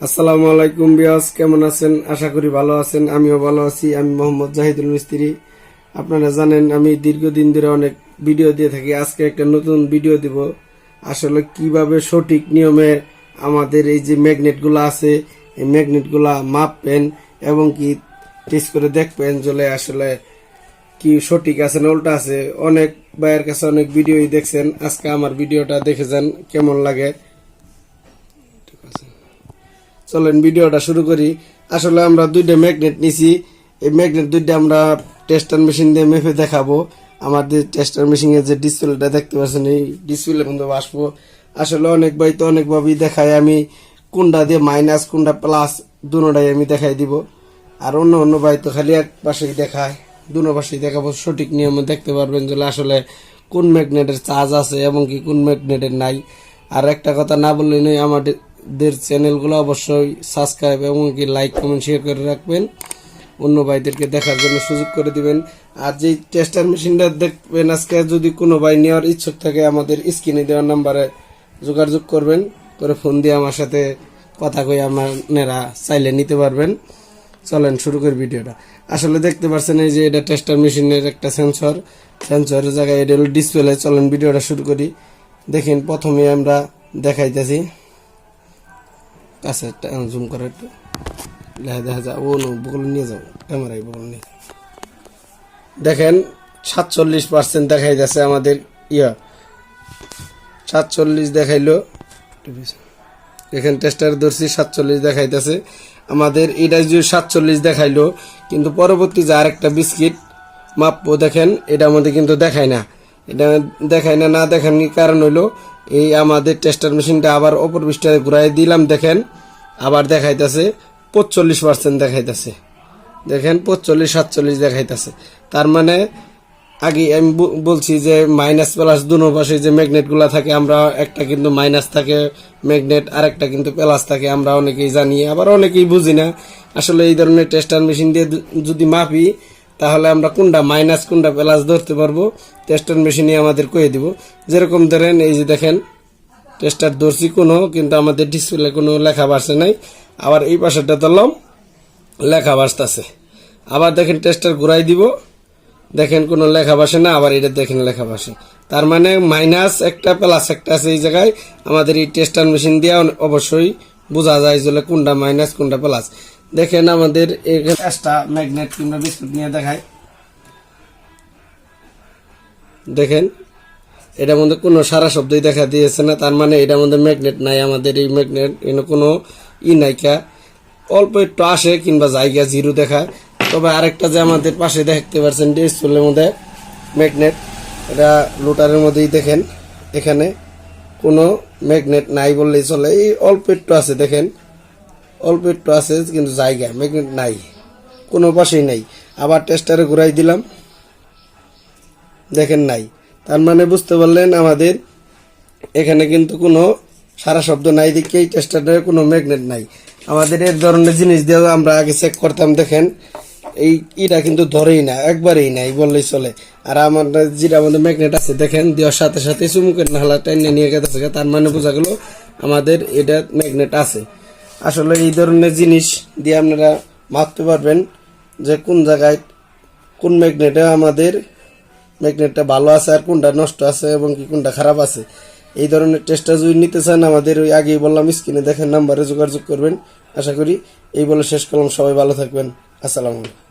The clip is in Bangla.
আসসালামু আলাইকুম বিয়াস কেমন আছেন? আশা করি ভালো আছেন, আমিও ভালো আছি। আমি মোহাম্মদ জাহিদুল মিস্ত্রি। আপনারা জানেন আমি দীর্ঘদিন ধরে অনেক ভিডিও দিয়ে থাকি। আজকে একটা নতুন ভিডিও দিব। আসলে কীভাবে সঠিক নিয়মে আমাদের এই যে ম্যাগনেটগুলো আছে, এই ম্যাগনেটগুলা মাপবেন এবং কি টেস্ট করে দেখবেন চলে আসলে কি সঠিক আছে না উল্টা আছে। অনেক ভাইয়ের কাছে অনেক ভিডিওই দেখছেন। আজকে আমার ভিডিওটা দেখে যান, কেমন লাগে। চলেন, ভিডিওটা শুরু করি। আসলে আমরা দুইটা ম্যাগনেট নিছি। এই ম্যাগনেট দুইটা আমরা টেস্টার মেশিন দিয়ে মেপে দেখাবো। আমাদের টেস্টার মেশিনের যে ডিসপ্লেটা দেখতে পাচ্ছেন, এই ডিসপ্লে মধ্যে আসব। আসলে অনেক ভাই তো অনেকভাবেই দেখায়, আমি কোনটা দিয়ে মাইনাস কোনটা প্লাস দুটাই আমি দেখাই দিব। আর অন্য অন্য ভাই তো খালি এক পাশেই দেখায় দুনো পাশেই দেখাবো। সঠিক নিয়মে দেখতে পারবেন যে আসলে কোন ম্যাগনেটের চার্জ আছে এবং কি কোন ম্যাগনেটের নাই। আর একটা কথা না বললে নয়, আমাদের চ্যানেলগুলো অবশ্যই সাবস্ক্রাইব এবং কি লাইক কমেন্ট শেয়ার করে রাখবেন। অন্য ভাইদেরকে দেখার জন্য সুযোগ করে দিবেন। আর যেই টেস্টার মেশিনটা দেখবেন আজকে, যদি কোনো ভাই নেওয়ার ইচ্ছুক থাকে, আমাদের স্ক্রিনে দেওয়ার নাম্বারে যোগাযোগ করবেন। করে ফোন দিয়ে আমার সাথে কথা কই আপনারা চাইলে নিতে পারবেন। চলেন শুরু করি ভিডিওটা। আসলে দেখতে পাচ্ছেন এই যে এটা টেস্টার মেশিনের একটা সেন্সর সেন্সরের জায়গায় এটা হলো ডিসপ্লে চলেন ভিডিওটা শুরু করি। দেখেন, প্রথমে আমরা দেখাইতেছি। কাছে জুম করে একটু। দেখা দেখা যা ও বগল নিয়ে যাও, ক্যামেরায় বগল নিয়ে। দেখেন, সাতচল্লিশ পার্সেন্ট দেখাই যাচ্ছে আমাদের ইয়া। সাতচল্লিশ দেখাইলো। এখানে টেস্টার ধরছি, সাতচল্লিশ দেখাইতেছে। আমাদের এটা যে সাতচল্লিশ দেখাইলো, কিন্তু পরবর্তী যে আরেকটা বিস্কিট মাপবো দেখেন, এটা আমাদের কিন্তু দেখায় না। এটা দেখায় না না দেখানোর কারণ হইল এই আমাদের টেস্টার মেশিনটা আবার অপর পৃষ্ঠায় ঘুরাই দিলাম, দেখেন। আবার দেখাইতেছে পঁচল্লিশ পার্সেন্ট দেখাইতেছে। দেখেন পঁচল্লিশ সাতচল্লিশ দেখাইতেছে। তার মানে আগে আমি বলছি যে মাইনাস প্লাস দুনো পাশে যে ম্যাগনেটগুলা থাকে, আমরা একটা কিন্তু মাইনাস থাকে ম্যাগনেট আর একটা কিন্তু প্লাস থাকে, আমরা অনেকেই জানি, আবার অনেকেই বুঝি না। আসলে এই ধরনের টেস্টার মেশিন দিয়ে যদি মাপি তাহলে আমরা কোনটা মাইনাস কোনটা প্লাস ধরতে পারব? টেস্টার মেশিনে আমাদের কয়ে দিব। যেরকম ধরেন, এই যে দেখেন টেস্টার ধরছি কোনো, কিন্তু আমাদের ডিসপ্লে কোনো লেখা বাড়ছে নাই। আবার এই পাশেরটা ধরলাম, লেখা বাসতেছে আবার দেখেন টেস্টার ঘুরাই দিব। দেখেন, কোনো লেখা বাসে না, আবার এটা দেখেন, লেখা বাসে তার মানে মাইনাস একটা প্লাস একটা আছে এই জায়গায়। আমাদের এই টেস্টার মেশিন দিয়ে অবশ্যই বোঝা যায় যে কোনটা মাইনাস কোনটা প্লাস দেখেন আমাদের একটা ম্যাগনেট কিংবা বিস্কুট নিয়ে দেখায় দেখেন, এটার মধ্যে কোনো সারা শব্দই দেখা দিয়েছে না, তার মানে এটার মধ্যে ম্যাগনেট নাই, আমাদের এই ম্যাগনেট এনে কোনো ই নাইকা অল্প একটু আসে কিংবা জায়গা জিরো দেখায় তবে আরেকটা যে আমাদের পাশে দেখতে পাচ্ছেন, ডিসপ্লের মধ্যে ম্যাগনেট, এটা লোটারের মধ্যেই দেখেন, এখানে কোনো ম্যাগনেট নাই বললেই চলে। এই অল্প একটু আছে, দেখেন। অল্প একটু আছে, কিন্তু জায়গা ম্যাগনেট নাই। কোনো পাশেই নাই। আবার টেস্টারে ঘুরাই দিলাম। দেখেন নাই। তার মানে বুঝতে পারলেন আমাদের এখানে কিন্তু কোনো সারা শব্দ নাই দেখে এই টেস্টারে কোনো ম্যাগনেট নাই। আমাদের এর ধরনের জিনিস দিয়েও আমরা আগে চেক করতাম, দেখেন। এই ইটা কিন্তু ধরেই না, একবারেই নাই বললেই চলে। আর আমার যেটা আমাদের ম্যাগনেট আছে, দেখেন, দেওয়ার সাথে সাথে চুমুকের নাহলা টাইনে নিয়ে গেছে তার মানে বোঝা গেল আমাদের এটা ম্যাগনেট আছে। আসলে এই ধরনের জিনিস দিয়ে আপনারা মাপতে পারবেন যে কোন জায়গায় কোন ম্যাগনেটে আমাদের ম্যাগনেটটা ভালো আছে আর কোনটা নষ্ট আছে এবং কি কোনটা খারাপ আছে। এই ধরনের টেস্টটা যদি নিতে চান, আমাদের ওই আগেই বললাম, স্ক্রিনে দেখেন নাম্বারে যোগাযোগ করবেন। আশা করি এই বলে শেষ করলাম। সবাই ভালো থাকবেন। আসসালামু আলাইকুম।